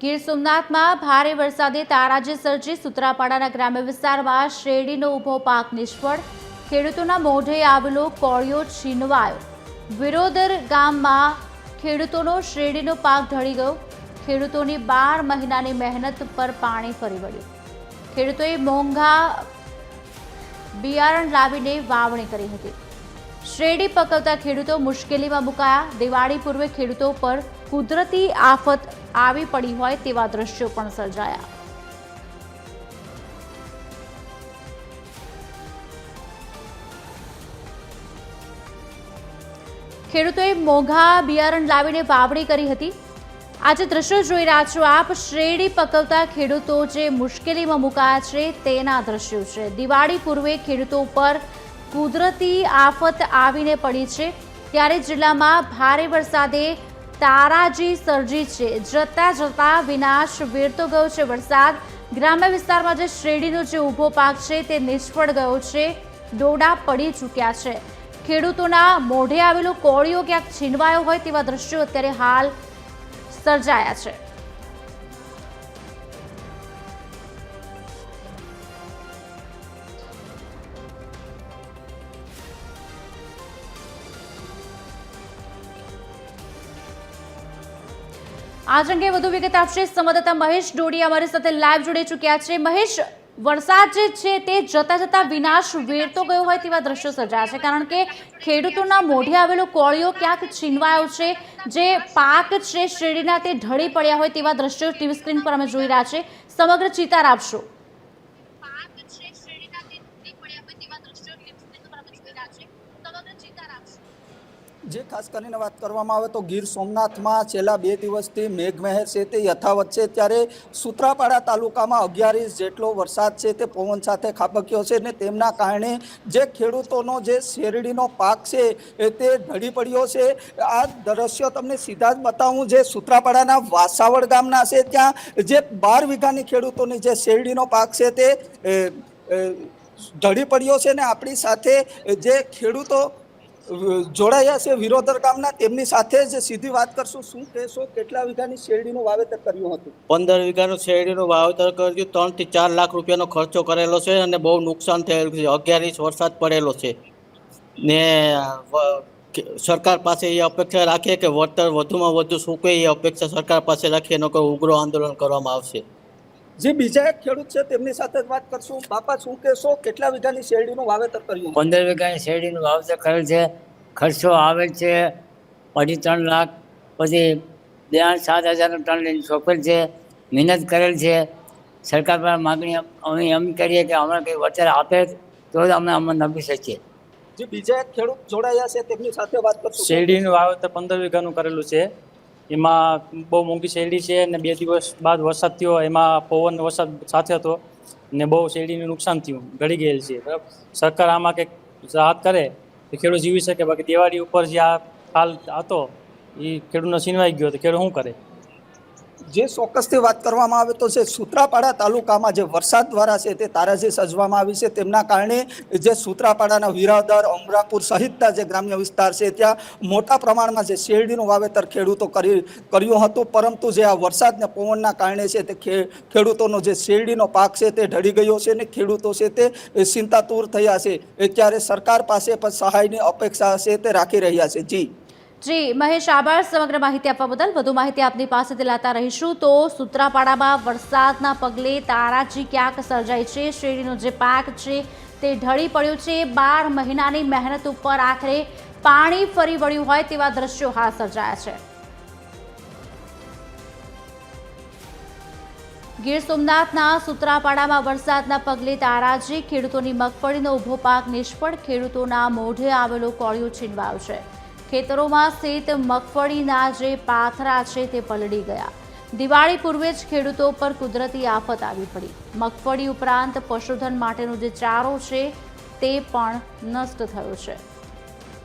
ગીર સોમનાથમાં ભારે વરસાદે તારાજી સર્જી સુત્રાપાડાના ગ્રામ્ય વિસ્તારમાં શેરડીનો ઊભો પાક નિષ્ફળ. ખેડૂતોના મોઢે આવેલો કોળિયો છીનવાયો. વિરોદર ગામમાં ખેડૂતોનો શેરડીનો પાક ઢળી ગયો. ખેડૂતોની બાર મહિનાની મહેનત પર પાણી ફરી વળ્યું. ખેડૂતોએ મોંઘા બિયારણ લાવીને વાવણી કરી હતી. શેરડી પકવતા ખેડૂતો મુશ્કેલીમાં મુકાયા. દિવાળી પૂર્વે ખેડૂતો પર કુદરતી આફત આવી પડી હોય તેવા દ્રશ્યો પણ સર્જાયા. ખેડૂતોએ મોંઘા બિયારણ લાવીને વાવણી કરી હતી. આજે દ્રશ્યો જોઈ રહ્યા છો આપ. શેરડી પકવતા ખેડૂતો જે મુશ્કેલીમાં મુકાયા છે તેના દ્રશ્યો છે. દિવાળી પૂર્વે ખેડૂતો પર કુદરતી આફત આવીને પડી છે. ત્યારે જિલ્લામાં ભારે વરસાદે તારાજી સર્જી છે. જતા જતા વિનાશ વેરતો ગયો છે વરસાદ. ગ્રામ્ય વિસ્તારમાં જે શેરડીનો જે ઊભો પાક છે તે નિષ્ફળ ગયો છે. દોડા પડી ચૂક્યા છે. ખેડૂતોના મોઢે આવેલો કોળીઓ ક્યાંક છીનવાયો હોય તેવા દ્રશ્યો અત્યારે હાલ સર્જાયા છે. આજ અંગે વધુ વિગત આપશે સંવાદદાતા મહેશ ડોડી. અમારી સાથે લાઈવ જોડે ચૂક્યા છે. મહેશ, વરસાદ જે છે તે જતા જતા વિનાશ વેરતો ગયો હોય તેવા દ્રશ્યો સર્જાયા છે. કારણ કે ખેડૂતોના મોઢે આવેલો કોળિયો ક્યાંક છીનવાયો છે. જે પાક છે શેરડીના તે ઢળી પડ્યા હોય તેવા દ્રશ્યો ટીવી સ્ક્રીન પર અમે જોઈ રહ્યા છે. સમગ્ર ચિતાર આપશો સમગ્ર ચિતાર આપશો જે ખાસ કરીને વાત કરવામાં આવે તો ગીર સોમનાથમાં છેલ્લા બે દિવસથી મેઘમહેર છે તે યથાવત છે. ત્યારે સુત્રાપાડા તાલુકામાં અગિયાર ઇંચ જેટલો વરસાદ છે તે પવન સાથે ખાબક્યો છે ને તેમના કારણે જે ખેડૂતોનો જે શેરડીનો પાક છે તે ઢળી પડ્યો છે. આ દ્રશ્યો તમને સીધા જ બતાવું જે સુત્રાપાડાના વાસાવડ ગામના છે ત્યાં જે બાર વીઘાની ખેડૂતોની જે શેરડીનો પાક છે તે ઢળી પડ્યો છે ને આપણી સાથે જે ખેડૂતો જોડાયા છે વિરોધર ગામના તેમની સાથે જ સીધી વાત કરશું. શું કહેશો? કેટલા વીઘાની શેરડીનું વાવેતર કર્યું હતું? પંદર વીઘાનું શેરડીનું વાવેતર કર્યું ત્રણથી ચાર લાખ રૂપિયાનો ખર્ચો કરેલો છે અને બહુ નુકસાન થયેલું છે. અગિયાર ઇંચ વરસાદ પડેલો છે. ને સરકાર પાસે એ અપેક્ષા રાખીએ કે વળતર વધુમાં વધુ સૂકે એ અપેક્ષા સરકાર પાસે રાખીએ. નકર ઉગ્ર આંદોલન કરવામાં આવશે. જે બીજા એક ખેડૂત છે તેમની સાથે વાત કરશું. બાપા શું કહેશો? કેટલા વીઘાની શેરડીનું વાવેતર કર્યું? પંદર વીઘાની શેરડીનું વાવેતર કરેલ છે. ખર્ચો આવે છે. અઢી ત્રણ લાખ પછી બે સાત હજારનું ટન લઈને સોંપેલ છે. મહેનત કરેલ છે. સરકાર પર માગણી અમે એમ કરીએ કે અમને કંઈ વળતર આપે તો જ અમે અમે નભી શકીએ. જે બીજા એક ખેડૂત જોડાયા છે તેમની સાથે વાત કરશું. શેરડીનું વાવેતર પંદર વીઘાનું કરેલું છે. એમાં બહુ મોંઘી શેરડી છે અને બે દિવસ બાદ વરસાદ થયો, એમાં પવન વરસાદ સાથે હતો ને બહુ શેરડીનું નુકસાન થયું, ગળી ગયેલ છે સરકાર આમાં કંઈક રાહત કરે તો ખેડૂત જીવી શકે, બાકી દિવાળી ઉપર જે આ હાલ હતો એ ખેડૂતનો છીનવાઈ ગયો તો ખેડૂત શું કરે? જે ચોક્કસથી વાત કરવામાં આવે તો છે સુત્રાપાડા તાલુકામાં જે વરસાદ દ્વારા છે તે તારાજી સજવામાં આવી છે. તેમના કારણે જે સુત્રાપાડાના વિરાદર અમરાપુર સહિતના જે ગ્રામ્ય વિસ્તાર છે ત્યાં મોટા પ્રમાણમાં જે શેરડીનું વાવેતર ખેડૂતો કરી, કર્યું હતું. પરંતુ જે આ વરસાદને પવનના કારણે છે તે ખેડૂતોનો જે શેરડીનો પાક છે તે ઢળી ગયો છે અને ખેડૂતો છે તે ચિંતાતુર થયા છે. ત્યારે સરકાર પાસે પણ સહાયની અપેક્ષા છે તે રાખી રહ્યા છે. જી. જી, મહેશ, આભાર સમગ્ર માહિતી આપવા બદલ. વધુ માહિતી આપની પાસેથી લાતા રહીશું તો સુત્રાપાડામાં વરસાદના પગલે તારાજી ક્યાંક સર્જાઈ છે? શેરડીનો જે પાક છે તે ઢળી પડ્યો છે. બાર મહિનાની મહેનત ઉપર આખરે પાણી ફરી વળ્યું હોય તેવા દ્રશ્યો હાથ સર્જાયા છે. ગીર સોમનાથના સુત્રાપાડામાં વરસાદના પગલે તારાજી ખેડૂતોની મગફળીનો ઊભો પાક નિષ્ફળ. ખેડૂતોના મોઢે આવેલો કોળિયો છીનવાયો છે. ખેતરોમાં સ્થિત મગફળીના જે પાથરા છે તે પલળી ગયા. દિવાળી પૂર્વે જ ખેડૂતો પર કુદરતી આફત આવી પડી. મગફળી ઉપરાંત પશુધન માટેનો જે ચારો છે તે પણ નષ્ટ થયો છે.